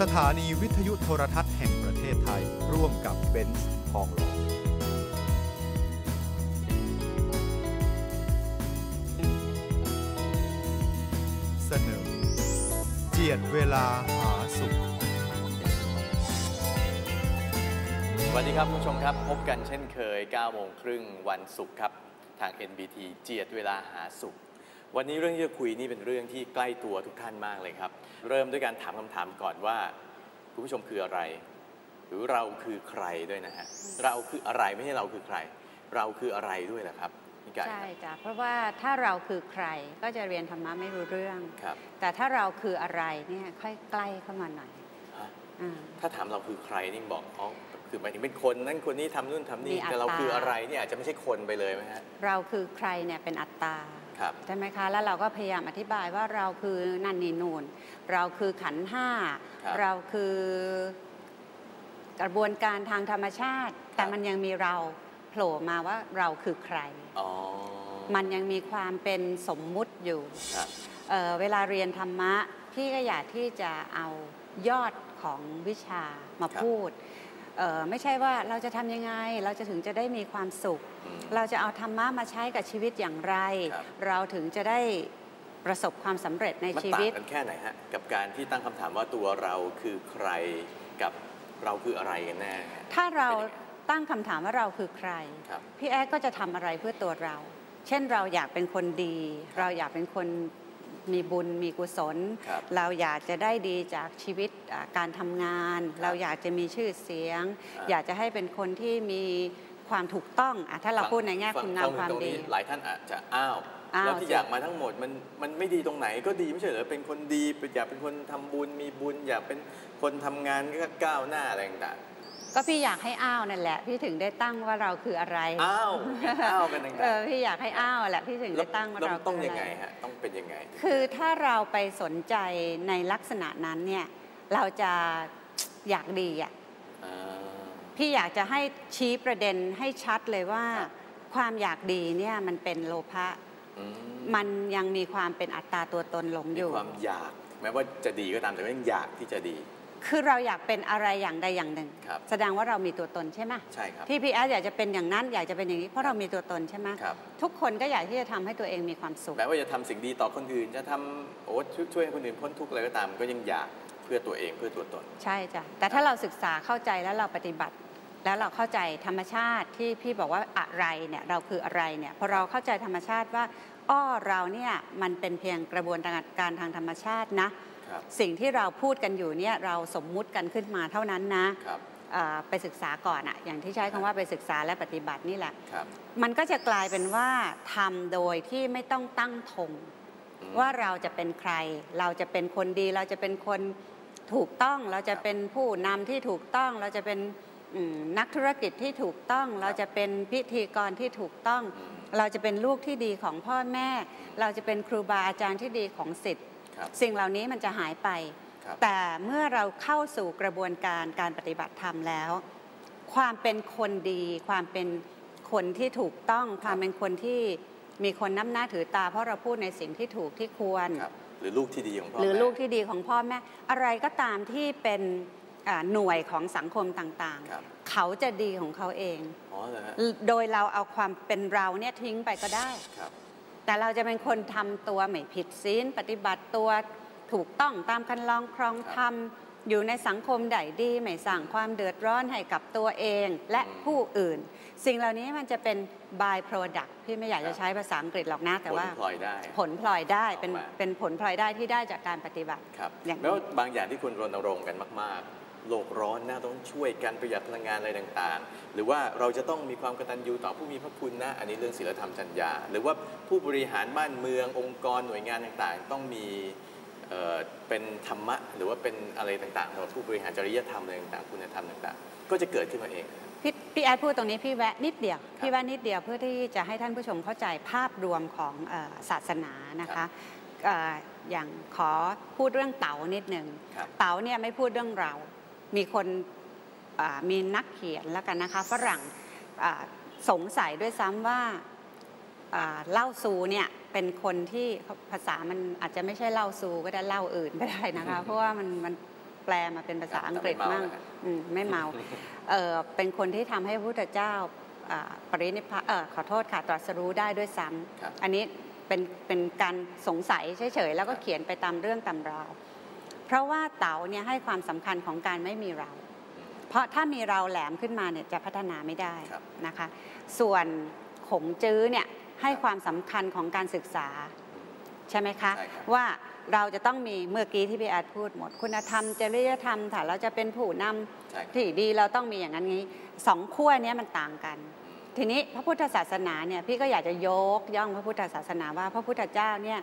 สถานีวิทยุโทรทัศน์แห่งประเทศไทย ร่วมกับเบนซ์ทองหล่อเสนอ เจียดเวลาหาสุข สวัสดีครับคุณผู้ชมครับ พบกันเช่นเคย9โมงครึ่งวันศุกร์ครับ ทาง NBT เจียดเวลาหาสุข วันนี้เรื่องที่จะคุยนี่เป็นเรื่องที่ใกล้ตัวทุกท่านมากเลยครับ เริ่มด้วยการถามคำถามก่อนว่าคุณผู้ชมคืออะไร หรือเราคือใครด้วยนะฮะเราคืออะไรไม่ใช่เราคือใคร เราคืออะไรด้วยนะครับพี่ไก่ใช่จ้ะเพราะว่าถ้าเราคือใครก็จะเรียนธรรมะไม่รู้เรื่องครับแต่ถ้าเราคืออะไรเนี่ยค่อยใกล้เข้ามาหน่อยฮะอ่าถ้าถามเราคือใครนี่บอกอ๋อคือหมายถึงเป็นคนนั่นคนนี้ทำนู่นทำนี่มีอัตตาแต่เราคืออะไรเนี่ยอาจจะไม่ใช่คนไปเลยไหมฮะเราคือใครเนี่ยเป็นอัตตาครับ ใช่ไหมคะ แล้วเราก็พยายามอธิบายว่าเราคือนันนีนูน เราคือขันธ์ห้าครับเราคือกระบวนการทางธรรมชาติ แต่มันยังมีเราโผล่มาว่าเราคือใครอ๋อมันยังมีความเป็นสมมุติอยู่ครับเอ่อเวลาเรียนธรรมะ พี่ก็อยากที่จะเอายอดของวิชามาครับพูดเอ่อ ไม่ใช่ว่าเราจะทำยังไง เราจะถึงจะได้มีความสุขอืมเราจะเอาธรรมะมาใช้กับชีวิตอย่างไรครับเราถึงจะได้ประสบความสำเร็จในมันชีต่าวิตงกันแค่ไหนฮะกับการที่ตั้งคำถามว่าตัวเราคือใครกับเราคืออะไรกันแน่ฮะถ้าเราเป็นยังไงตั้งคำถามว่าเราคือใครครับพี่แอดก็จะทำอะไรเพื่อตัวเรา เช่นเราอยากเป็นคนดี เราอยากเป็นคน มีบุญมีกุศลครับเราอยากจะได้ดีจากชีวิตอ่าการทำงาน เราอยากจะมีชื่อเสียงอ่าอยากจะให้เป็นคนที่มีความถูกต้องอะถ้าเราพูดในแง่ฟังคุณงามฟังความตรงดีนี้หลายท่านอาจจะอ้าวอ้าวแล้วที่สิอยากมาทั้งหมดมันมันไม่ดีตรงไหนก็ดีไม่ใช่เหรอเป็นคนดีอยากเป็นคนทำบุญมีบุญ อยากเป็นคนทำงานก็ก้าวหน้าอะไรต่าง ก็พี่อยากให้อ้าวนั่นแหละ พี่ถึงได้ตั้งว่าเราคืออะไรๆอ้าวอ้าวกันต่างเออพี่อยากให้อ้าวแหละพี่ถึงๆแล้วได้ตั้งว่าแล้วเราต้องคืยังไงะรฮะต้องเป็นยังไง คือถ้าเราไปสนใจในลักษณะนั้นเนี่ยเราจะอยากดีอะอ่าพี่อยากจะให้ชี้ประเด็นให้ชัดเลยว่าครับความอยากดีเนี่ยมันเป็นโลภะอืมันยังมีความเป็นอัตตาตัวตนหลงอมียู่ความอยากแม้ว่าจะดีก็ตามแต่ก็ยังอยากที่จะดี คือเราอยากเป็นอะไรอย่างใดอย่างหนึ่ง ครับแสดงว่าเรามีตัวตนใช่ไหมใช่ครับ ที่พี่แอดอยากจะเป็นอย่างนั้นอยากจะเป็นอย่างนี้เพราะเรามีตัวตนใช่ไหมครับ ทุกคนก็อยากที่จะทำให้ตัวเองมีความสุข แม้ว่าจะทำสิ่งดีต่อคนอื่น จะทำโอ้ช่วยช่วยให้คนอื่นพ้นทุกข์อะไรก็ตามก็ยังอยากเพื่อตัวเองเพื่อตัวตน ใช่จ้ะแต่ถ้าเราศึกษาเข้าใจแล้วเราปฏิบัติ แล้วเราเข้าใจธรรมชาติที่พี่บอกว่าอะไรเนี่ยเราคืออะไรเนี่ยพอเราเข้าใจธรรมชาติว่าอ้อเราเนี่ยมันเป็นเพียงกระบวนการทางธรรมชาตินะครับ สิ่งที่เราพูดกันอยู่เนี่ยเราสมมุติกันขึ้นมาเท่านั้นนะครับอ่าไปศึกษาก่อนอะอย่างที่ใช้คำว่าไปศึกษาและปฏิบัตินี่แหละครับมันก็จะกลายเป็นว่าทำโดยที่ไม่ต้องตั้งธงอืมว่าเราจะเป็นใคร เราจะเป็นคนดี เราจะเป็นคนถูกต้อง เราจะเป็นผู้นำที่ถูกต้อง เราจะเป็นอืมนักธุรกิจที่ถูกต้อง เราจะเป็นพิธีกรที่ถูกต้องอืมเราจะเป็นลูกที่ดีของพ่อแม่ เราจะเป็นครูบาอาจารย์ที่ดีของสิทธิ์ครับ สิ่งเหล่านี้มันจะหายไปครับแต่เมื่อเราเข้าสู่กระบวนการการปฏิบัติธรรมแล้ว ความเป็นคนดี ความเป็นคนที่ถูกต้อง ความเป็นคนที่มีคนน้ำหน้าถือตา เพราะเราพูดในสิ่งที่ถูกที่ควรครับหรือลูกที่ดีของพ่อหรือแม่ลูกที่ดีของพ่อแม่ อะไรก็ตามที่เป็นอ่าหน่วยของสังคมต่างครับๆเขาจะดีของเขาเองอ๋อเหรอฮะโดยเราเอาความเป็นเราเนี่ยทิ้งไปก็ได้ครับ แต่เราจะเป็นคนทำตัวไม่ผิดศีลปฏิบัติตัวถูกต้องตามคันลองครองธรรมอยู่ในสังคมใดดีไม่สั่งความเดือดร้อนให้กับตัวเองและผู้อื่น สิ่งเหล่านี้มันจะเป็น by product พี่ไม่อยากจะใช้ภาษาอังกฤษหรอกนะ แต่ว่าผลพลอยได้ผลพลอยได้เป็นออกมาเป็นผลพลอยได้ที่ได้จากการปฏิบัติครับอย่างนี้แม้ว่าบางอย่างที่คุณรณรงค์กันมาก ๆ โลกร้อนนะต้องช่วยกันประหยัดพลังงานอะไรต่างๆ หรือว่าเราจะต้องมีความกตัญญูต่อผู้มีพระคุณนะอันนี้เรื่องศีลธรรมจัญญาหรือว่าผู้บริหารบ้านเมืององค์กรหน่วยงานต่างๆ ต้องมีเอ่อเป็นธรรมะ หรือว่าเป็นอะไรต่างๆสำหรับผู้บริหารจริยธรรมอะไรต่างๆคุณธรรมต่างๆ ก็จะเกิดขึ้นมาเองพี่พี่แอดพูดตรงนี้พี่แวะนิดเดียวพี่แวะนิดเดียวเพื่อที่จะให้ท่านผู้ชมเข้าใจภาพรวมของเออศาสนานะครัคะบเอ่ออย่างขอพูดเรื่องเต๋านิดหนึ่งครับเต๋าเนี่ยไม่พูดเรื่องเรา มีคนอ่ามีนักเขียนแล้วกันนะคะฝรั่งอ่าสงสัยด้วยซ้ำว่าอ่าเล่าซูเนี่ยเป็นคนที่ภาษามันอาจจะไม่ใช่เล่าซูก็ได้เล่าอื่นก็ได้นะคะ เพราะว่ามันมันแปลมาเป็นภาษาครับอังกฤษแต่ไม่มั่งเมานะฮะอืมไม่เมาเออเป็นคนที่ทำให้พระพุทธเจ้าอ่าปรินิพพานเออขอโทษค่ะตรัสรู้ได้ด้วยซ้ำครับอันนี้เป็นเป็นการสงสัยเฉยๆแล้วก็ครับเขียนไปตามเรื่องตำราว เพราะว่าเต๋าเนี่ยให้ความสำคัญของการไม่มีเรา เพราะถ้ามีเราแหลมขึ้นมาเนี่ยจะพัฒนาไม่ได้ครับนะคะ ส่วนขงจื้อเนี่ยให้ความสำคัญของการศึกษาใช่ไหมคะใช่ครับว่าเราจะต้องมีเมื่อกี้ที่พี่อาร์ตพูดหมด คุณธรรมจริยธรรมถ้าเราจะเป็นผู้นำใช่ครับที่ดีเราต้องมีอย่างนั้นนี้สองขั้วเนี้ยมันต่างกัน ทีนี้พระพุทธศาสนาเนี่ยพี่ก็อยากจะยกย่องพระพุทธศาสนาว่า พระพุทธเจ้าเนี่ย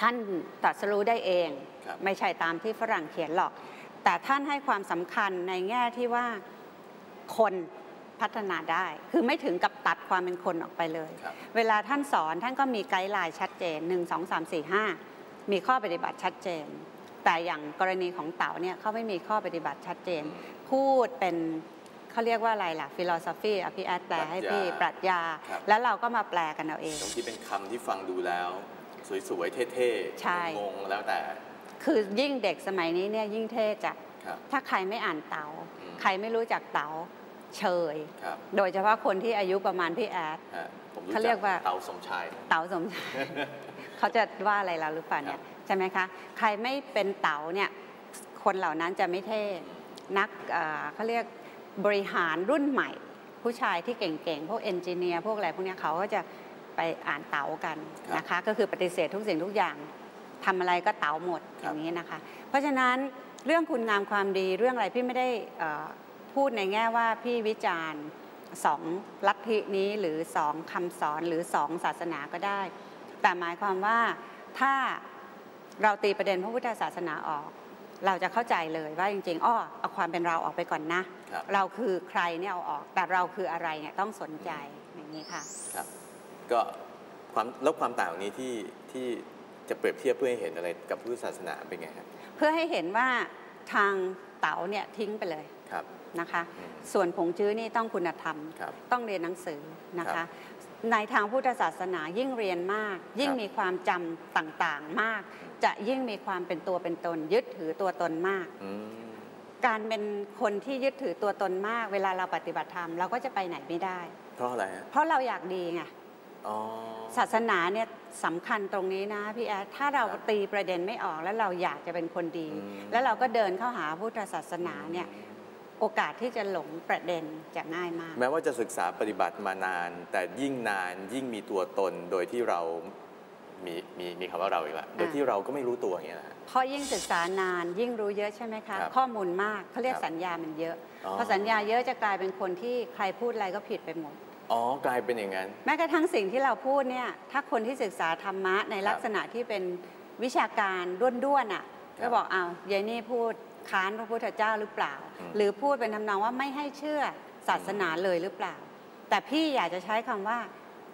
ท่านตรัสรู้ได้เองครับ ไม่ใช่ตามที่ฝรั่งเขียนหรอก แต่ท่านให้ความสำคัญในแง่ที่ว่าคนพัฒนาได้ คือไม่ถึงกับตัดความเป็นคนออกไปเลยครับเวลาท่านสอนท่านก็มีไกด์ไลน์ชัดเจน 1 2 3 4 5 มีข้อปฏิบัติชัดเจน แต่อย่างกรณีของเต๋าเนี่ยเขาไม่มีข้อปฏิบัติชัดเจน พูดเป็นเขาเรียกว่าอะไรล่ะฟิโลโซฟีอะพี่แอดแปลให้พี่ปรัชญาครับแล้วเราก็มาแปลกันเอาเองบางทีเป็นคำที่ฟังดูแล้ว สวยๆ เท่ใช่ๆงงๆแล้วแต่ คือยิ่งเด็กสมัยนี้เนี่ยยิ่งเท่จัดครับถ้าใครไม่อ่านเต๋าอืมใครไม่รู้จักเต๋าเชยครับโดยเฉพาะคนที่อายุประมาณพี่แอดฮะผมรู้เขาเรีจัยกกว่าเตาสมชาย เต๋าสมชายเขาจะว่าอะไรเราหรือเปล่าเนี่ยใช่ไหมคะ ใครไม่เป็นเต๋าเนี่ยคนเหล่านั้นจะไม่เท่นักเอ่อเขาเรียกบริหารรุ่นใหม่ ผู้ชายที่เก่งๆ พวกเอนจิเนียร์พวกอะไรพวกเนี้ยเขาก็จะไปอ่านเต๋ากันครับนะคะ ก็คือปฏิเสธทุกสิ่งทุกอย่าง ทำอะไรก็เต๋าหมดคอรับย่างนี้นะคะ เพราะฉะนั้นเรื่องคุณงามความดีเรื่องอะไรพี่ไม่ได้เอ่อพูดในแง่ว่าพี่วิจารณ์สองลัทธินี้หรือสองคำสอนหรือสองศาสนาก็ได้ แต่หมายความว่าถ้าเราตีประเด็นพระพุทธศาสนาออก เราจะเข้าใจเลยว่าจริงๆอ้อเอาความเป็นเราออกไปก่อนนะครับเราคือใครเนี่ยเอาออก แต่เราคืออะไรเนี่ยต้องสนใจอย่างนี้ค่ะครับก็ความแล้วความต่างนี้ที่ที่ จะเปรียบเทียบเพื่อให้เห็นอะไรกับพุทธศาสนาเป็นไงครับเพื่อให้เห็นว่าทางเต๋าเนี่ยทิ้งไปเลยครับนะคะอืมส่วนผงจื้อนี่ต้องคุณธรรมครับต้องเรียนหนังสือนะครัคะบในทางพุทธศาสนายิ่งเรียนมาก ยิ่งครับมีความจำต่างๆมาก จะยิ่งมีความเป็นตัวเป็นตน ยึดถือตัวตนมากอืมการเป็นคนที่ยึดถือตัวตนมาก เวลาเราปฏิบัติธรรมเราก็จะไปไหนไม่ได้ เพราะอะไรฮะเพราะเราอยากดีไงอ๋อ ศาสนาเนี่ยสำคัญตรงนี้นะพี่แอดถ้าเราครับตีประเด็นไม่ออกแล้วเราอยากจะเป็นคนดีอืมแล้วเราก็เดินเข้าหาพุทธศาสนาเนี่ยโอกาสที่จะหลงประเด็นจะง่ายมาก แม้ว่าจะศึกษาปฏิบัติมานาน แต่ยิ่งนานยิ่งมีตัวตนโดยที่เรามีมีมีคำว่าเราอีกแล้วโดยที่เราก็ไม่รู้ตัวอย่างเงี้ยนะฮะเพราะยิ่งศึกษานานยิ่งรู้เยอะใช่ไหมคะครับข้อมูลมากเขาเรียกครับสัญญามันเยอะอ๋อพอสัญญาเยอะจะกลายเป็นคนที่ใครพูดอะไรก็ผิดไปหมด อ๋อกลายเป็นอย่างนั้น แม้กระทั่งสิ่งที่เราพูดเนี่ยถ้าคนที่ศึกษาธรรมะในลักษณะที่เป็นวิชาการด้วนๆอะครับก็บอกอ้าวยายนี่พูดค้านพระพุทธเจ้าหรือเปล่าอืมหรือพูดเป็นทำนองว่าไม่ให้เชื่อศาสนาเลยหรือเปล่า แต่พี่อยากจะใช้คำว่า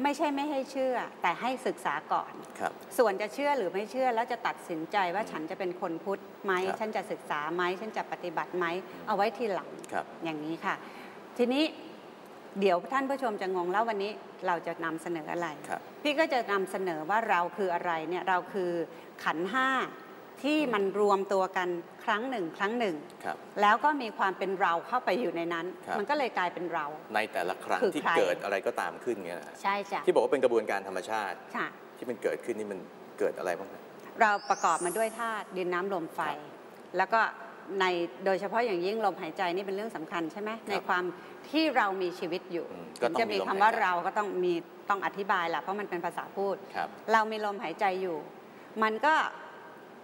ไม่ใช่ไม่ให้เชื่อ แต่ให้ศึกษาก่อนครับส่วนจะเชื่อหรือไม่เชื่อแล้วจะตัดสินใจว่าฉันจะเป็นคนพุทธไหมครับฉันจะศึกษาไหมฉันจะปฏิบัติไหมเอาไว้ทีหลังครับอย่างนี้ค่ะ ทีนี้ เดี๋ยวท่านผู้ชมจะงงแล้ววันนี้เราจะนำเสนออะไรครับพี่ก็จะนำเสนอว่าเราคืออะไรเนี่ยเราคือขันธ์ห้าที่มันรวมตัวกันครั้งหนึ่งครั้งหนึ่งครับแล้วก็มีความเป็นเราเข้าไปอยู่ในนั้นครับมันก็เลยกลายเป็นเรา ในแต่ละครั้งคือที่ใครเกิดอะไรก็ตามขึ้นเงี้ยนะฮะใช่จ้ะที่บอกว่าเป็นกระบวนการธรรมชาติค่ะที่มันเกิดขึ้นนี่มันเกิดอะไรบ้างครับเราประกอบมาด้วยธาตุดินน้ำลมไฟครับแล้วก็ ในโดยเฉพาะอย่างยิ่งลมหายใจนี่เป็นเรื่องสำคัญใช่ไหมในความที่เรามีชีวิตอยู่อืมก็ถึงต้องจะมีมีลมคำว่าหายใจเราก็ต้องมีต้องอธิบายแหละเพราะมันเป็นภาษาพูดครับเรามีลมหายใจอยู่ มันก็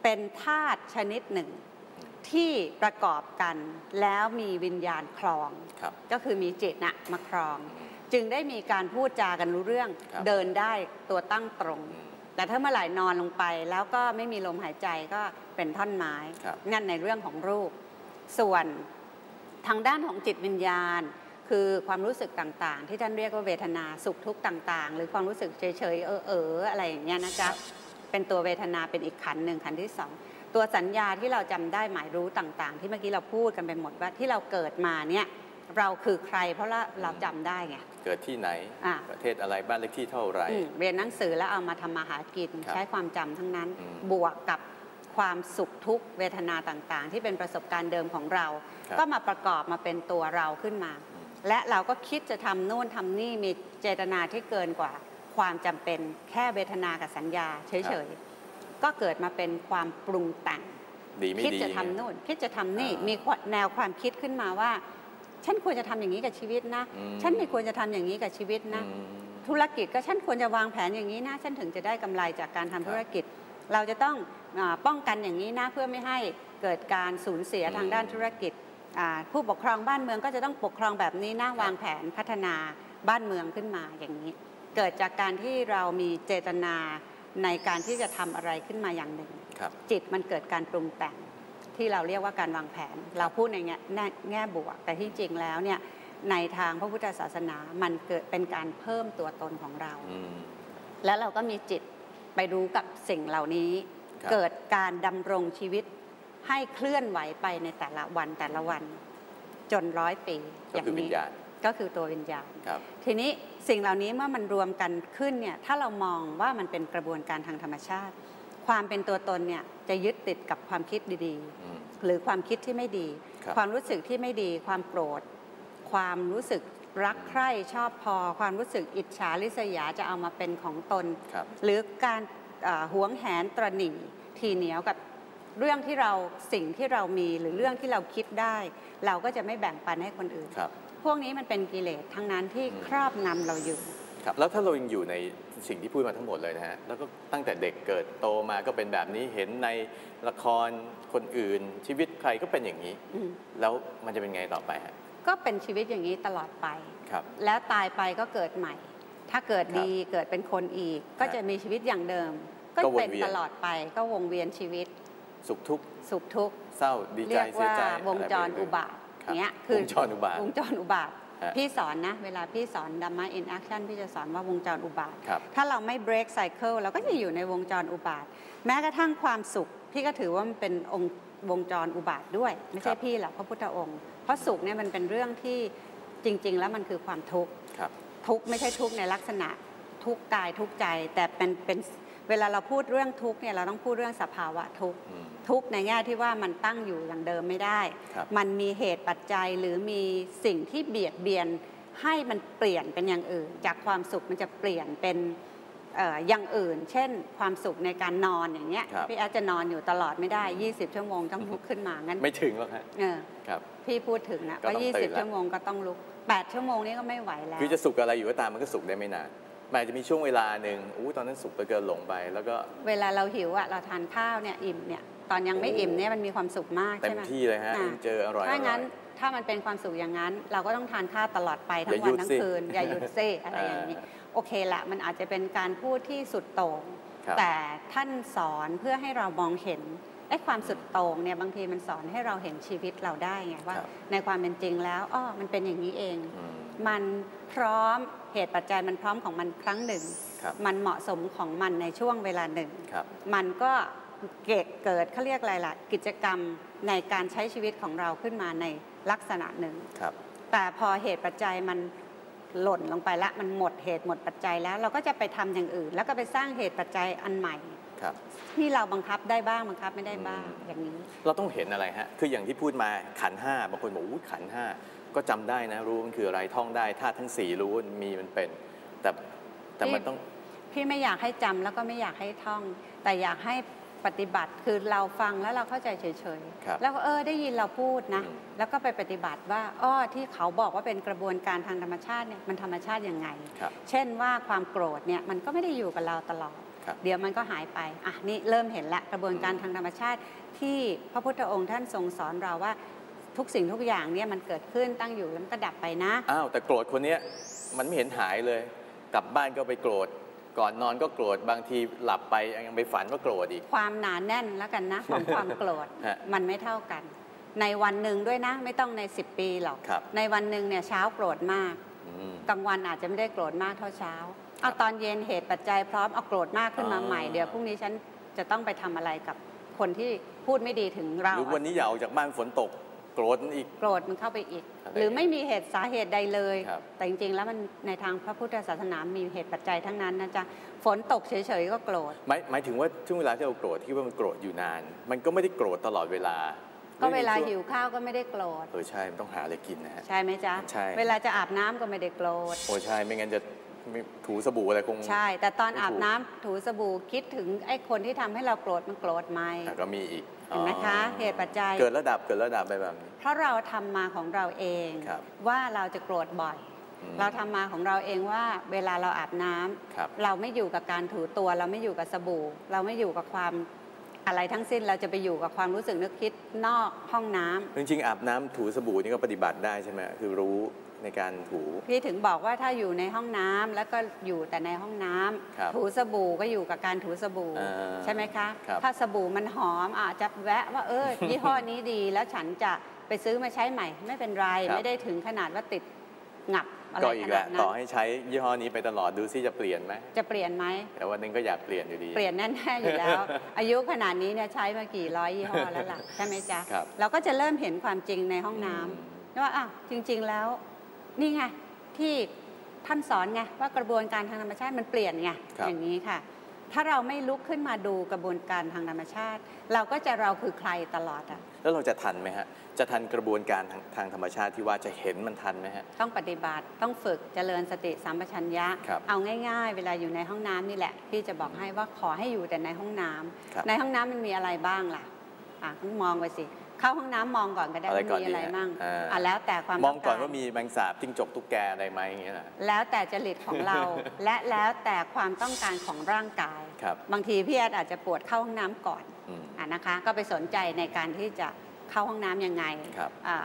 เป็นธาตุชนิดหนึ่งที่ประกอบกันแล้วมีวิญญาณคลองครับก็คือมีจิตนะมาครอง จึงได้มีการพูดจากันรู้เรื่องครับเดินได้ตัวตั้งตรงอืม แต่ถ้าเมื่อไหร่นอนลงไปแล้วก็ไม่มีลมหายใจก็เป็นท่อนไม้ครับนั่นในเรื่องของรูป ส่วนทางด้านของจิตวิญญาณ คือความรู้สึกต่างๆ ที่ท่านเรียกว่าเวทนาสุขทุกข์ต่าง ๆ หรือความรู้สึกเฉยๆเออเออๆอะไรอย่างเงี้ยนะจ๊ะเป็นตัวเวทนาเป็นอีกขันธ์หนึ่งขันธ์ที่สองตัวสัญญาที่เราจำได้หมายรู้ต่างๆ ที่เมื่อกี้เราพูดกันไปหมดว่าที่เราเกิดมาเนี่ยเราคือใครเพราะเราเราจำได้ไง เกิดที่ไหน อะ ประเทศอะไรบ้านเลขที่เท่าไหร่ อืมเรียนหนังสือแล้วเอามาทำมาหากิน ครับใช้ความจำทั้งนั้น อืมบวกกับความสุขทุกข์เวทนาต่างๆ ที่เป็นประสบการณ์เดิมของเรา ครับก็มาประกอบมาเป็นตัวเราขึ้นมาและเราก็คิดจะทำโน่นทำนี่มีเจตนาที่เกินกว่า ความจำเป็นแค่เวทนากับสัญญาเฉยๆก็เกิดมาเป็นความปรุงแต่ง ดีไม่คิดดี จะทำโน่นคิดจะทำนี่อ่ามีมีแนวความคิดขึ้นมาว่า ฉันควรจะทำอย่างนี้กับชีวิตนะอืมฉันไม่ควรจะทำอย่างนี้กับชีวิตนะอืมธุรกิจก็ฉันควรจะวางแผนอย่างนี้นะ ฉันถึงจะได้กำไรจากการทำธุรกิจ เราจะต้องอาป้องกันอย่างนี้นะเพื่อไม่ให้เกิดการสูญเสียอืมทางด้านธุรกิจอ่าผู้ปกครองบ้านเมืองก็จะต้องปกครองแบบนี้นะครับวางแผนพัฒนาบ้านเมืองขึ้นมาอย่างนี้ เกิดจากการที่เรามีเจตนาในการที่จะทำอะไรขึ้นมาอย่างหนึ่งครับจิตมันเกิดการปรุงแต่ง ที่เราเรียกว่าการวางแผน เราพูดในแง่แง่แง่บวก แต่ที่จริงแล้วเนี่ยในทางพระพุทธศาสนามันเกิดเป็นการเพิ่มตัวตนของเราอืมแล้วเราก็มีจิตไปรู้กับสิ่งเหล่านี้ครับเกิดการดำรงชีวิตให้เคลื่อนไหวไปในแต่ละวันแต่ละวัน จนร้อยปีก็คือวิญญาณก็คือตัววิญญาณครับทีนี้สิ่งเหล่านี้เมื่อมันรวมกันขึ้นเนี่ยถ้าเรามองว่ามันเป็นกระบวนการทางธรรมชาติ ความเป็นตัวตนเนี่ยจะยึดติดกับความคิดดีอืมๆหรือความคิดที่ไม่ดีครับความรู้สึกที่ไม่ดี ความโกรธ ความรู้สึกรักใคร่ชอบพอ ความรู้สึกอิจฉาริษยาจะเอามาเป็นของตนครับหรือการเอ่อหวงแหนตระหนี่ทีเหนียวกับเรื่องที่เราสิ่งที่เรามีหรือเรื่องที่เราคิดได้ เราก็จะไม่แบ่งปันให้คนอื่นครับพวกนี้มันเป็นกิเลสทั้งนั้นที่อืมครอบงำเราอยู่ ครับแล้วถ้าเรายังอยู่ในสิ่งที่พูดมาทั้งหมดเลยนะฮะแล้วก็ตั้งแต่เด็กเกิดโตมาก็เป็นแบบนี้เห็นในละครคนอื่น ชีวิตใครก็เป็นอย่างนี้ อืมแล้วมันจะเป็นไงต่อไปฮะ ก็เป็นชีวิตอย่างนี้ตลอดไป ครับ แล้วตายไปก็เกิดใหม่ ถ้าเกิดครับดีเกิดเป็นคนอีก ก็จะมีชีวิตอย่างเดิม ก็ก็วนเป็นเวียน ตลอดไปก็วงเวียนชีวิตสุขทุกข์สุขทุกข์ เศร้าดีใจเรียกเสียว่าใจวงจระไไปอุบาทครับเนี้ยวงจรอุบาท วงจรอุบาทฮะ พี่สอนนะ เวลาพี่สอนดัมมาอินแอคชั่นพี่จะสอนว่าวงจรอุบาทครับถ้าเราไม่ break cycle เราก็จะอยู่ในวงจรอุบาท แม้กระทั่งความสุข พี่ก็ถือว่ามันเป็นองค์วงจรอุบาทด้วย ไม่คใช่รับพี่หรอกพระพุทธองค์ เพราะสุขเนี่ยมันเป็นเรื่องที่จริง ๆ แล้วมันคือความทุกข์ครับทุกข์ไม่ใช่ทุกข์ในลักษณะทุกข์กายทุกข์ใจแต่เป็นเป็น เวลาเราพูดเรื่องทุกข์เนี่ยเราต้องพูดเรื่องสภาวะทุกข์อืมทุกข์ในแง่ที่ว่ามันตั้งอยู่อย่างเดิมไม่ได้ครับมันมีเหตุปัจจัยหรือมีสิ่งที่เบียดเบียนให้มันเปลี่ยนเป็นอย่างอื่น จากความสุขมันจะเปลี่ยนเป็นเอ่ออย่างอื่น เช่น ความสุขในการนอนอย่างเงี้ยครับพี่แอดจะนอนอยู่ตลอดไม่ได้ 20 ชั่วโมงต้องลุกขึ้นมางั้นไม่ถึงหรอกฮะเออครับพี่พูดถึงนะก็ว่าต้องตื่นละ20 ชั่วโมงก็ต้องลุก 8 ชั่วโมงนี้ก็ไม่ไหวแล้วคือจะสุขอะไรอยู่ก็ตามมันก็สุขได้ไม่นาน มันอาจจะมีช่วงเวลาหนึ่งอู้ตอนนั้นสุขไปเกินหลงไป แล้วก็เวลาเราหิวอะเราทานข้าวเนี่ยอิ่มเนี่ยตอนยังไม่อิ่มเนี่ยมันมีความสุขมากเต็ใช่มไหมที่เลยฮะอ่าเจออร่อยถ้าอร่งั้อนยถ้ามันเป็นความสุขอย่างนั้น เราก็ต้องทานข้าวตลอดไปทั้องย่าหยุวันดทั้งสิคืน อย่าหยุดซิอะไรอย่างนี้อ่าโอเคละมันอาจจะเป็นการพูดที่สุดโต่งครับแต่ท่านสอนเพื่อให้เรามองเห็นไอ้ความสุดโต่งเนี่ยบางทีมันสอนให้เราเห็นชีวิตเราได้ไงว่าครับในความเป็นจริงแล้วอ้อมันเป็นอย่างนี้เองอื มมันพร้อมเหตุปัจจัยมันพร้อมของมันครั้งหนึ่งครับมันเหมาะสมของมันในช่วงเวลาหนึ่งครับมันก็เกิดเกิดเขาเรียกอะไรล่ะ กิจกรรมในการใช้ชีวิตของเราขึ้นมาในลักษณะหนึ่งครับแต่พอเหตุปัจจัยมันหล่นลงไปละมันหมดเหตุหมดปัจจัยแล้วเราก็จะไปทำอย่างอื่น แล้วก็ไปสร้างเหตุปัจจัยอันใหม่ครับที่เราบังคับได้บ้างบังคับไม่ได้บ้างอืมอย่างนี้ เราต้องเห็นอะไรฮะ คืออย่างที่พูดมาขันธ์ห้าบางคนบอกอู้ขันธ์ห้า ก็จำได้นะ รู้มันคืออะไรท่องได้ธาตุทั้งสี่รู้ว่ามีมันเป็น แต่แต่มันต้องพี่ไม่อยากให้จำแล้วก็ไม่อยากให้ท่อง แต่อยากให้ปฏิบัติคือเราฟังแล้วเราเข้าใจเฉยครับๆแล้วก็เออได้ยินเราพูดนะอืมแล้วก็ไปปฏิบัติว่าอ้อที่เขาบอกว่าเป็นกระบวนการทางธรรมชาติเนี่ยมันธรรมชาติยังไงครับเช่นว่าความโกรธเนี่ยมันก็ไม่ได้อยู่กับเราตลอดครับเดี๋ยวมันก็หายไป อะนี่เริ่มเห็นละกระบวนการอืมทางธรรมชาติที่พระพุทธองค์ท่านทรงสอนเราว่า ทุกสิ่งทุกอย่างเนี่ยมันเกิดขึ้นตั้งอยู่แล้วมันก็ดับไปนะ อ้าวแต่โกรธคนเนี้ยมันไม่เห็นหายเลย กลับบ้านก็ไปโกรธ ก่อนนอนก็โกรธบางทีหลับไปยังไปฝันว่าโกรธอีก ความหนาแน่นแล้วกันนะของความโกรธฮะมันไม่เท่ากัน ในวันหนึ่งด้วยนะ ไม่ต้องใน 10 ปีหรอก ครับ ในวันหนึ่งเนี่ยเช้าโกรธมากอืม กลางวันอาจจะไม่ได้โกรธมากเท่าเช้าครัเอาบตอนเย็นเหตุปัจจัยพร้อมเอาโกรธมากขึ้นมาอ๋อใหม่เดี๋ยวพรุ่งนี้ฉันจะต้องไปทำอะไรกับคนที่พูดไม่ดีถึงเรา หรือวันนี้อย่าออกจากบ้านฝนตก โกรธอีก โกรธมันเข้าไปอีกอะไรหรือไม่มีเหตุสาเหตุใดเลยครับแต่จริงๆ แล้วมันในทางพระพุทธศาสนามีเหตุปัจจัยทั้งนั้นนะจ๊ะฝนตกเฉยๆก็โกรธหมายหมายถึงว่าช่วงเวลาที่เราโกรธที่ว่ามันโกรธอยู่นาน มันก็ไม่ได้โกรธตลอดเวลา ก็เวลาช่งหิวข้าวก็ไม่ได้โกรธเออใช่มันต้องหาอะไรกินนะฮะใช่ไหมจ๊ะใช่เวลาจะอาบน้ำก็ไม่ได้โกรธโอ้ใช่ไม่งั้นจะไม่ถูสบู่อะไรคงใช่ แต่ตอนไม่ถูกอาบน้ำถูสบู่คิดถึงไอ้คนที่ทำให้เราโกรธมันโกรธไหมอะก็มีอีก เห็นไหมคะอ๋อเหตุปัจจัยเกิดระดับเกิดระดับไปแบบนี้ เพราะเราทำมาของเราเองครับว่าเราจะโกรธบ่อยอืมเราทำมาของเราเองว่าเวลาเราอาบน้ำครับเราไม่อยู่กับการถูตัว เราไม่อยู่กับสบู่ เราไม่อยู่กับความอะไรทั้งสิ้นเราจะไปอยู่กับความรู้สึกนึกคิดนอกห้องน้ำจริงๆอาบน้ำถูสบู่นี่ก็ปฏิบัติได้ใช่ไหมคือรู้ ในการถูพี่ถึงบอกว่าถ้าอยู่ในห้องน้ำแล้วก็อยู่แต่ในห้องน้ำครับถูสบู่ก็อยู่กับการถูสบู่อ่าใช่ไหมคะครับถ้าสบู่มันหอมอาจจะแวะว่าเออยี่ห้อนี้ดีแล้วฉันจะไปซื้อมาใช้ใหม่ ไม่เป็นไรครับไม่ได้ถึงขนาดว่าติดงับอะไรก็อีขกแหนาละดนั้ต่อนให้ใช้ยี่ห้อนี้ไปตลอดดูซิจะเปลี่ยนไหมจะเปลี่ยนไหมแต่วันหนึงก็อยากเปลี่ยนอยู่ดี เปลี่ยนแน่ๆอยู่แล้ว อายุขนาดนี้เนี่ยใช้มากี่ร้อยยี่ห้อแล้วล่ะใช่ไหมจ๊ะครับเราก็จะเริ่มเห็นความจริงในห้องน้ำอืมว่าอะจริง ๆแล้ว นี่ไงที่ท่านสอนไงว่ากระบวนการทางธรรมชาติมันเปลี่ยนไงครับอย่างนี้ค่ะ ถ้าเราไม่ลุกขึ้นมาดูกระบวนการทางธรรมชาติ เราก็จะเราคือใครตลอดอะแล้วเราจะทันไหมฮะจะทันกระบวนการทางทางธรรมชาติที่ว่าจะเห็นมันทันไหมฮะต้องปฏิบัติต้องฝึกเจริญสติสัมปชัญญะครับเอาง่าย ๆ เวลาอยู่ในห้องน้ำนี่แหละพี่จะบอกให้ว่าขอให้อยู่แต่ในห้องน้ำครับในห้องน้ำมันมีอะไรบ้างล่ะอะมองไปสิ เข้าห้องน้ำมองก่อนก็ได้อะไรว่าก่อนมีดีอะไรฮะมั่งอ่า อะแล้วแต่ความมองก่อนต้รว่ามีแมงสาบจิ้งจกตุ๊กแกอะไรไหมอย่างเงี้ยนะ แล้วแต่จริตของเรา และแล้วแต่ความต้องการของร่างกายครับบางทีพี่แอดอาจจะปวดเข้าห้องน้ำก่อน อืม อะนะคะก็ไปสนใจในการที่จะเข้าห้องน้ำยังไงครับ อ่า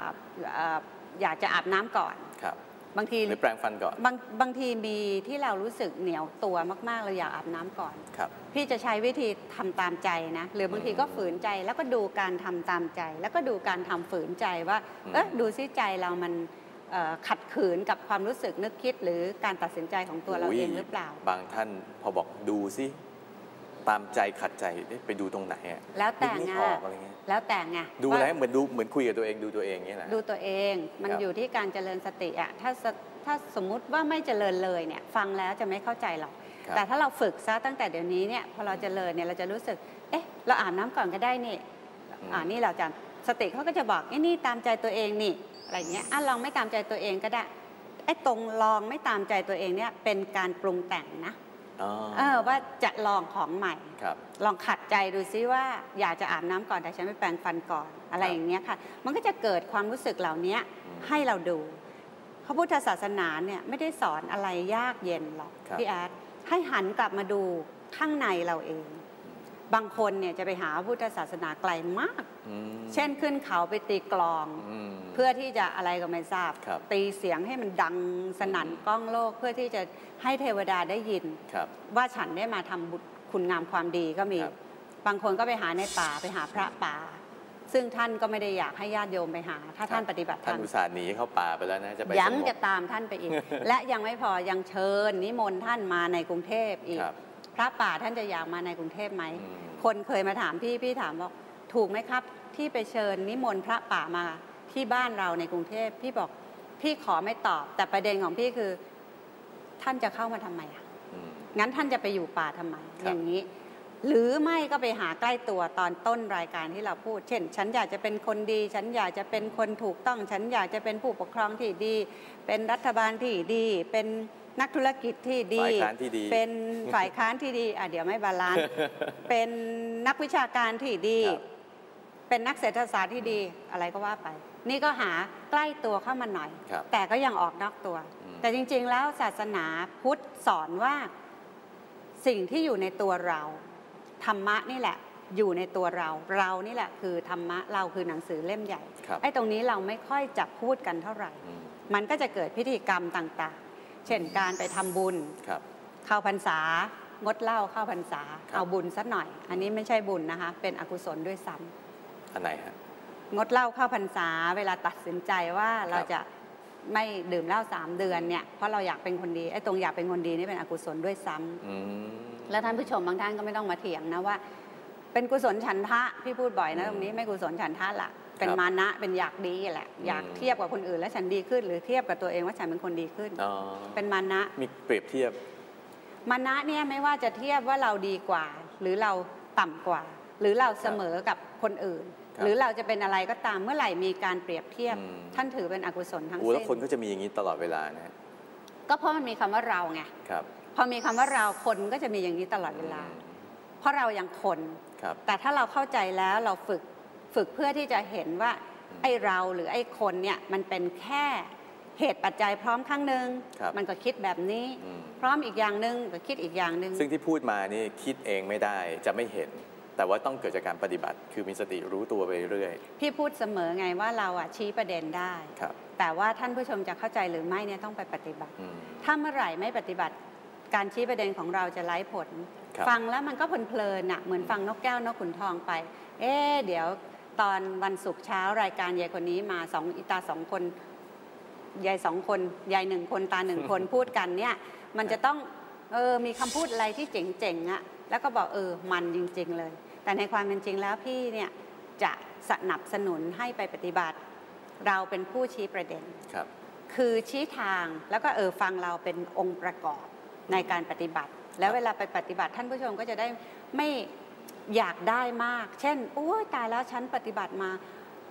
อ่าอยากจะอาบน้ำก่อน ครับ บางทีหรือแปรงฟันก่อนบางบางทีมีที่เรารู้สึกเหนียวตัวมากๆ เราอยากอาบน้ำก่อนครับพี่จะใช้วิธีทำตามใจนะ หรือบางทีก็ฝืนใจแล้วก็ดูการทำตามใจ แล้วก็ดูการทำฝืนใจว่าอืมเอ๊ะดูซิใจเรามันเอ่อขัดขืนกับความรู้สึกนึกคิดหรือการตัดสินใจของตัวเราเองหรือเปล่า บางท่านพอบอกดูซิ ตามใจขัดใจเอ๊ะไปดูตรงไหนอะแล้วแต่นึกไงไม่ออกอะไรเงี้ยแล้วแต่ไงดูว่าอะไรเหมือนดูเหมือนคุยกับตัวเองดูตัวเองเงี้ยนะดูตัวเองมันครับอยู่ที่การเจริญสติอะถ้าสถ้าสมมุติว่าไม่เจริญเลยเนี่ยฟังแล้วจะไม่เข้าใจหรอกครับแต่ถ้าเราฝึกซะตั้งแต่เดี๋ยวนี้เนี่ยพอเราเจริญเนี่ยเราจะรู้สึกเอ๊ะเราอาบน้ำก่อนก็ได้นี่อ่านี่เราจะสติเขาก็จะบอกไอ้นี่ตามใจตัวเองนี่อะไรเงี้ยอะลองไม่ตามใจตัวเองก็ได้ไอ้ตรงลองไม่ตามใจตัวเองเนี่ยเป็นการปรุงแต่งนะอ๋อ เออว่าจะลองของใหม่ครับลองขัดใจดูซิว่าอยากจะอาบน้ำก่อนแต่ฉันไม่แปรงฟันก่อนอะไรอย่างเงี้ยค่ะ มันก็จะเกิดความรู้สึกเหล่านี้อืมให้เราดูพระพุทธศาสนาเนี่ยไม่ได้สอนอะไรยากเย็นหรอกครับพี่แอดให้หันกลับมาดูข้างในเราเอง บางคนเนี่ยจะไปหาพระพุทธศาสนาไกลมากอืม เช่นขึ้นเขาไปตีกลองมเพื่อที่จะอะไรก็ไม่ทราบครับตีเสียงให้มันดังสนั่นกล้องโลกเพื่อที่จะให้เทวดาได้ยินครับว่าฉันได้มาทำบุญคุณงามความดีก็มีครับบางคนก็ไปหาในป่าไปหาพระป่า ซึ่งท่านก็ไม่ได้อยากให้ญาติโยมไปหา ถ้าท่านปฏิบัติธรท่านรมอุตส่าห์หนีเข้าป่าไปแล้วนะจะไปยังสงบจะตามท่านไปอีก และยังไม่พอยังเชิญนิมนต์ท่านมาในกรุงเทพอีกครับพระป่าท่านจะอยากมาในกรุงเทพไหมอืมคนเคยมาถามพี่พี่ถามบอก ถูกไหมครับ ที่ไปเชิญนิมนต์พระป่ามาที่บ้านเราในกรุงเทพพี่บอกพี่ขอไม่ตอบ แต่ประเด็นของพี่คือ ท่านจะเข้ามาทำไมอะอืมงั้นท่านจะไปอยู่ป่าทำไมครับอย่างนี้ หรือไม่ก็ไปหาใกล้ตัวตอนต้นรายการที่เราพูด เช่น ฉันอยากจะเป็นคนดี ฉันอยากจะเป็นคนถูกต้อง ฉันอยากจะเป็นผู้ปกครองที่ดี เป็นรัฐบาลที่ดี เป็นนักธุรกิจที่ดีฝ่ายค้านที่ดีเป็นฝ่ายค้านที่ดีอะเดี๋ยวไม่บาลานซ์เป็นนักวิชาการที่ดีครับ เป็นนักเศรษฐศาสตร์ที่ดีอะไรก็ว่าไป นี่ก็หาใกล้ตัวเข้ามาหน่อย ครับแต่ก็ยังออกนอกตัว อืม แต่จริงๆแล้วศาสนาพุทธสอนว่าสิ่งที่อยู่ในตัวเรา ธรรมะนี่แหละ อยู่ในตัวเรา เรานี่แหละคือธรรมะเราคือหนังสือเล่มใหญ่ครับ ไอ้ตรงนี้เราไม่ค่อยจะพูดกันเท่าไหร่ อืมมันก็จะเกิดพิธีกรรมต่างๆ เช่นการไปทำบุญ ครับ เข้าพรรษางดเหล้าเข้าพรรษา ครับ เอาบุญสักหน่อย อันนี้ไม่ใช่บุญนะคะ เป็นอกุศลด้วยซ้ำ อันไหนฮะงดเหล้าเข้าพรรษาเวลาตัดสินใจว่าเราครับจะไม่ดื่มเหล้าสามเดือนเนี่ยเพราะเราอยากเป็นคนดีไอ้ตรงอยากเป็นคนดีนี่เป็นอกุศลด้วยซ้ำอืมแล้วท่านผู้ชมบางท่านก็ไม่ต้องมาเถียงนะว่า เป็นกุศลฉันทะพี่พูดบ่อยนะตรงนี้ไม่กุศลฉันทะละเป็นครับมานะเป็นอยากดีแหละ อยากอืมเทียบกับคนอื่นแล้วฉันดีขึ้น หรือเทียบกับตัวเองว่าฉันเป็นคนดีขึ้นอ๋อเป็นมานะมีเปรียบเทียบมานะเนี่ยไม่ว่าจะเทียบว่าเราดีกว่า หรือเราต่ำกว่า หรือเราเสมอกับคนอื่นครับ หรือเราจะเป็นอะไรก็ตามเมื่อไหร่มีการเปรียบเทียบอืมท่านถือเป็นอกุศลทั้งโอ้แล้วสิ้นคนก็จะมีอย่างนี้ตลอดเวลานะฮะก็เพราะมันมีคำว่าเราไงครับพอมีคำว่าเราคนก็จะมีอย่างนี้ตลอดเวลา เพราะเรายังคนครับแต่ถ้าเราเข้าใจแล้วเราฝึกฝึกเพื่อที่จะเห็นว่าอืมไอ้เราหรือไอ้คนเนี่ยมันเป็นแค่เหตุปัจจัยพร้อมข้างหนึ่งครับมันก็คิดแบบนี้อืมพร้อมอีกอย่างหนึ่งก็คิดอีกอย่างหนึ่งซึ่งที่พูดมานี่คิดเองไม่ได้จะไม่เห็น แต่ว่าต้องเกิดจากการปฏิบัติ คือมีสติรู้ตัวไปเรื่อย พี่พูดเสมอไงว่าเราอะชี้ประเด็นได้ ครับ แต่ว่าท่านผู้ชมจะเข้าใจหรือไม่เนี่ยต้องไปปฏิบัติ อืม ถ้าเมื่อไหร่ไม่ปฏิบัติ การชี้ประเด็นของเราจะไร้ผล ครับ ฟังแล้วมันก็เพลินๆน่ะเหมือนฟังนกแก้วนกขุนทองไป เอ๊ะเดี๋ยวตอนวันศุกร์เช้ารายการยายคนนี้มาสองอีตาสองคนยายสองคนยายหนึ่งคนตาหนึ่งคน พูดกันเนี่ย มันจะต้องเออมีคำพูดอะไรที่เจ๋งๆอะแล้วก็บอกเออมันจริง ๆ เลย แต่ในความเป็นจริงแล้วพี่เนี่ยจะสนับสนุนให้ไปปฏิบัติ เราเป็นผู้ชี้ประเด็นครับ คือชี้ทางแล้วก็เออฟังเราเป็นองค์ประกอบในการปฏิบัติ แล้วเวลาไปปฏิบัติท่านผู้ชมก็จะได้ไม่อยากได้มาก เช่นโอ้ยตายแล้วฉันปฏิบัติมา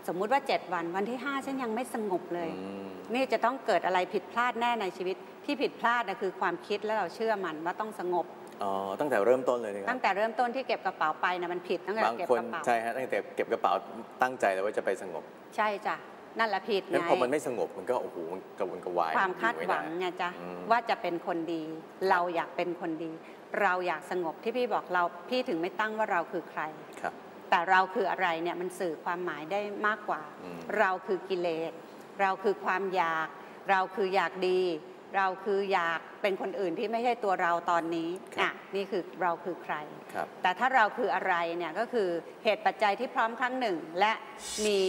สมมุติว่า 7 วันวันที่ 5 ฉันยังไม่สงบเลยอืมนี่จะต้องเกิดอะไรผิดพลาดแน่ในชีวิต ที่ผิดพลาดนะคือความคิดแล้วเราเชื่อมันว่าต้องสงบ อ๋อตั้งแต่เริ่มต้นเลยนะครัตั้บงแต่เริ่มต้นที่เก็บกระเป๋าไปนะมันผิดตั้งแต่บางเก็บคนกระเป๋าใช่ฮะตั้งแต่เก็บกระเป๋าตั้งใจแล้วว่าจะไปสงบ ใช่จ้ะนั่นแหละผิดงั้นไงพอมันไม่สงบมันก็โอ้โหมันกระวนกระวายความคาดอยู่หวังไม่ไไงจ๊ะอืมว่าจะเป็นคนดี เราอยากเป็นคนดี เราอยากสงบที่พี่บอกเราพี่ถึงไม่ตั้งว่าเราคือใครครับ แต่เราคืออะไรเนี่ยมันสื่อความหมายได้มากกว่าอืมเราคือกิเลส เราคือความอยาก เราคืออยากดี เราคืออยากเป็นคนอื่นที่ไม่ใช่ตัวเราตอนนี้อะนี่คือเราคือใครครับแต่ถ้าเราคืออะไรเนี่ยก็คือเหตุปัจจัยที่พร้อมครั้งหนึ่ง และมี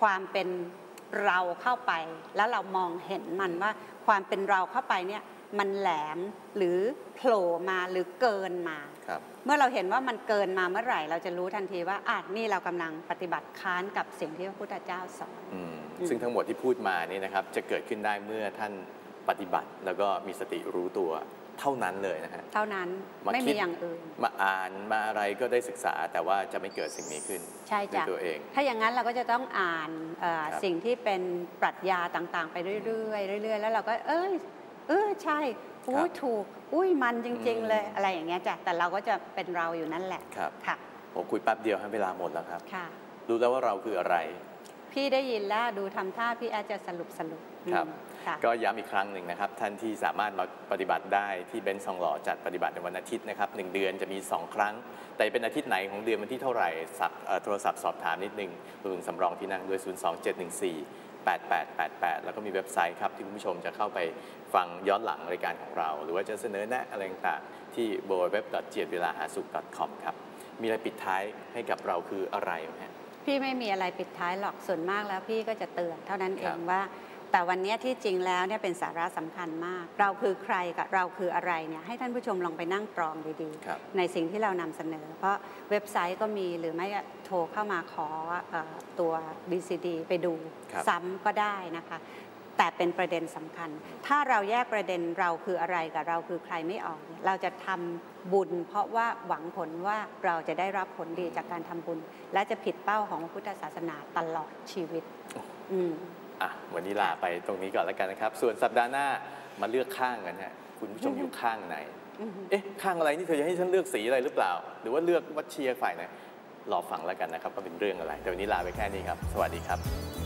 ความเป็นเราเข้าไป แล้วเรามองเห็นมันว่าความเป็นเราเข้าไปเนี่ยมันแหลมหรือโผล่มาหรือเกินมาครับเมื่อเราเห็นว่ามันเกินมาเมื่อไหร่ เราจะรู้ทันทีว่าอะนี่เรากำลังปฏิบัติค้านกับสิ่งที่พระพุทธเจ้าสอนอืมอืมซึ่งทั้งหมดที่พูดมานี่นะครับจะเกิดขึ้นได้เมื่อท่าน ปฏิบัติแล้วก็มีสติรู้ตัวเท่านั้นเลยนะฮะเท่านั้นมาไม่คิมีดอย่างอื่น มาอ่านมาอะไรก็ได้ศึกษาแต่ว่าจะไม่เกิดสิ่งนี้ขึ้นใช่ด้วยจ้ะตัวเอง ถ้าอย่างนั้นเราก็จะต้องอ่านเอ่อครับสิ่งที่เป็นปรัชญาต่างๆ ไปเรื่อยๆเรื่อยๆ แล้วเราก็เอ้ยเออใช่อุ้ยถูก อุ้ยมันจริง ๆ เลยอะไรอย่างเงี้ยจ้ะแต่เราก็จะเป็นเราอยู่นั่นแหละครับค่ะผมคุยแป๊บเดียวให้เวลาหมดแล้วครับค่ะรู้แล้วว่าเราคืออะไร พี่ได้ยินแล้วดูทำท่าพี่อาจจะสรุปสรุปครับอืมค่ะ ก็ย้ำอีกครั้งหนึ่งนะครับ ท่านที่สามารถมาปฏิบัติได้ที่เบนซ์ซองหล่อจัดปฏิบัติในวันอาทิตย์นะครับหนึ่งเดือนจะมี 2 ครั้ง แต่เป็นอาทิตย์ไหนของเดือนวันที่เท่าไหร่สับเอ่อโทรศัพท์สอบถามนิดนึงรวมถึงสำรองที่นั่งด้วย 02714 8888 แล้วก็มีเว็บไซต์ครับที่คุณผู้ชมจะเข้าไปฟังย้อนหลังรายการของเรา หรือว่าจะเสนอแนะอะไรต่างๆที่ www. เจียดเวลาหาสุข .com ครับ มีอะไรปิดท้ายให้กับเราคืออะไรไหมฮะพี่ไม่มีอะไรปิดท้ายหรอกส่วนมากแล้วพี่ก็จะเตือนเท่านั้นเอครังบว่า แต่วันเนี้ยที่จริงแล้วเนี่ยเป็นสาระสำคัญมาก เราคือใครกับเราคืออะไรเนี่ยให้ท่านผู้ชมลองไปนั่งตรองดีครับๆในสิ่งที่เรานำเสนอ เพราะเว็บไซต์ก็มีหรือไม่ก็โทรเข้ามาขอเออตัว BCD ไปดูครับซ้ำก็ได้นะคะแต่เป็นประเด็นสำคัญ ถ้าเราแยกประเด็นเราคืออะไรกับเราคือใครไม่ออกเนี่ยเราจะทำบุญ เพราะว่าหวังผลว่าเราจะได้รับผลดีจากการทำบุญ และจะผิดเป้าของพระพุทธศาสนาตลอดชีวิต อืม อะวันนี้ลาไปตรงนี้ก่อนแล้วกันนะครับ ส่วนสัปดาห์หน้ามาเลือกข้างกันฮะคุณผู้ชมอยู่ข้างไหนอือฮึเอ๊ะ ข้างอะไรนี่เธอจะให้ฉันเลือกสีอะไรหรือเปล่า หรือว่าเลือกวัดเชียร์ฝ่ายไหนรอฟังแล้วกันนะครับว่าเป็นเรื่องอะไร แต่วันนี้ลาไปแค่นี้ครับ สวัสดีครับ